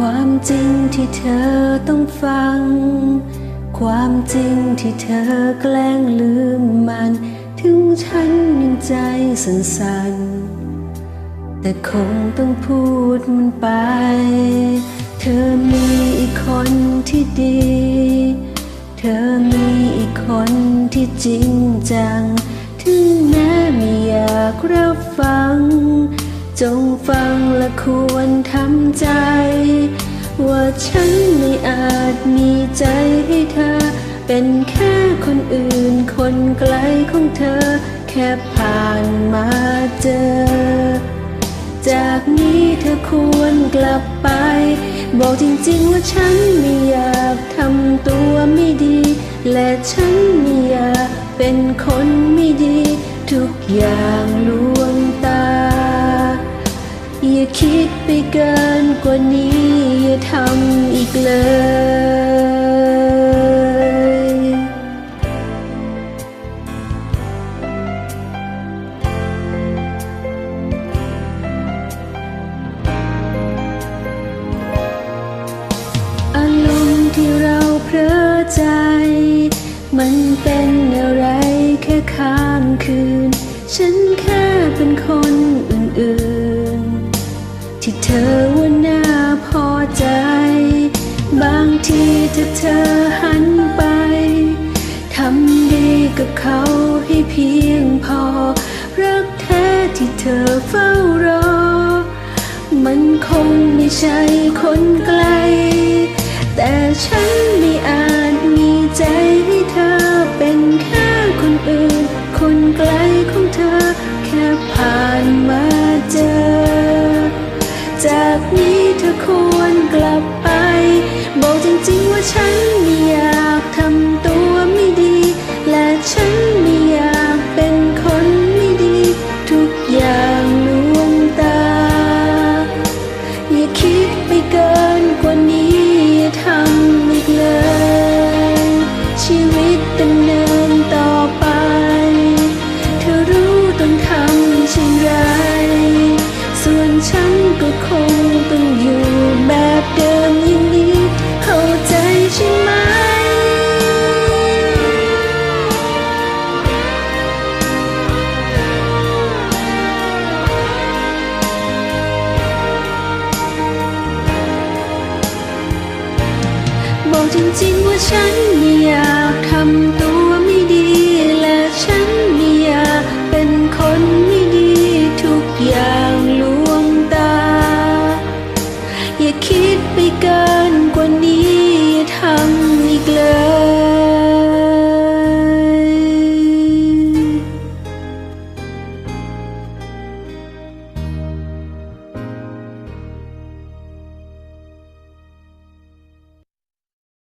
ความจริงที่เธอต้องฟัง ความจริงที่เธอแกล้งลืมมัน ถึงฉันยังใจสั่นๆ แต่คงต้องพูดมันไป เธอมีอีกคนที่ดี เธอมีอีกคนที่จริงจัง ถึงแม้ไม่อยากรับฟัง จงฟังและควรทำใจ ว่าฉันไม่อาจมีใจให้เธอ เป็นแค่คนอื่นคนไกลของเธอ แค่ผ่านมาเจอ จากนี้เธอควรกลับไป บอกจริงๆว่าฉันไม่อยากทำตัวไม่ดี และฉันไม่อยากเป็นคนไม่ดี ทุกอย่างลวงตาอย่า คิดไปเกินกว่านี้ อย่าทำอีกเลย เธอว่าน่าพอใจ บางทีถ้าเธอหันไป ทำดีกับเขาให้เพียงพอ รักแท้ที่เธอเฝ้ารอ มันคงไม่ใช่คนไกล แต่ฉันไม่อาจมีใจให้เธอเป็นแค่คนอื่น คนไกลของเธอแค่ผ่านมาเจอ จากนี้เธอควรกลับไป บอกจริงๆว่าฉันไม่อยากทำตัว จริงๆว่าฉันไม่อยากทำตัว